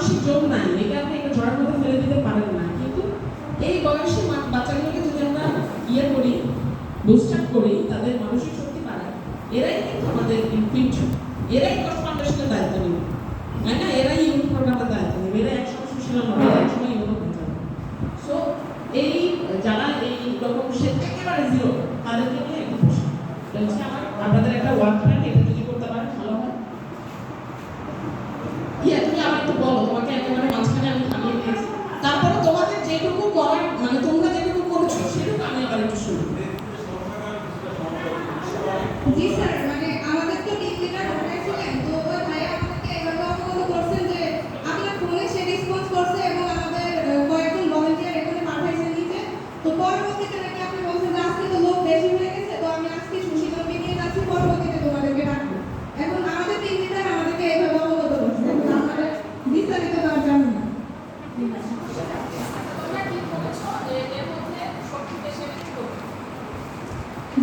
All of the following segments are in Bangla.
মাসের জন্য নাই এটা আপনি একটা ঝড়ের মধ্যে ফেলে দিতে পারেন না। কিন্তু এই বয়সে বাচ্চাগুলোকে যদি আমরা ইয়ে করি বুস্টার করি, তাদের মানসিক শক্তি বাড়াই এরাই কিন্তু আমাদের ফিউচার এরাই কষ্ট ফাউন্ডেশনের দায়িত্ব নেবে। তাই না? এরাই ইউথ প্রোগ্রামের দায়িত্ব নেবে। এরা একসময় সুশীল হবে, একসময় ইউথ হয়ে যাবে। সো এই যারা এই রকম, সে একেবারে জিরো তাদেরকে নিয়ে একটা প্রশ্ন আমার আপনাদের একটা ওয়ার্ক প্ল্যান এটা যদি করতে পারেন ভালো হয় ইয়া তুমি আমার একটু বলো, তোমাকে একেবারে মাঝখানে আমি থামিয়ে দিয়েছি। তারপরে তোমাদের যেটুকু করার মানে তোমরা যেটুকু করছ, সেটুকু আমি আবার একটু শুনি।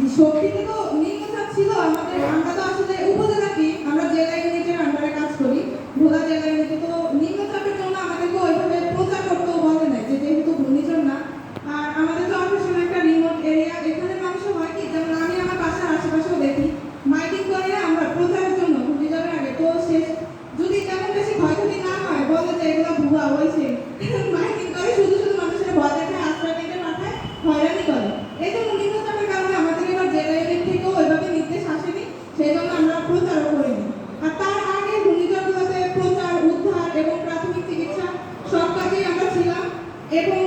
জি, শক্তিতে তো নিম্নচাপ ছিল আমাদের আমরা তো আসলে উপজেলা কি আমরা জেলা ইউনিটের Give me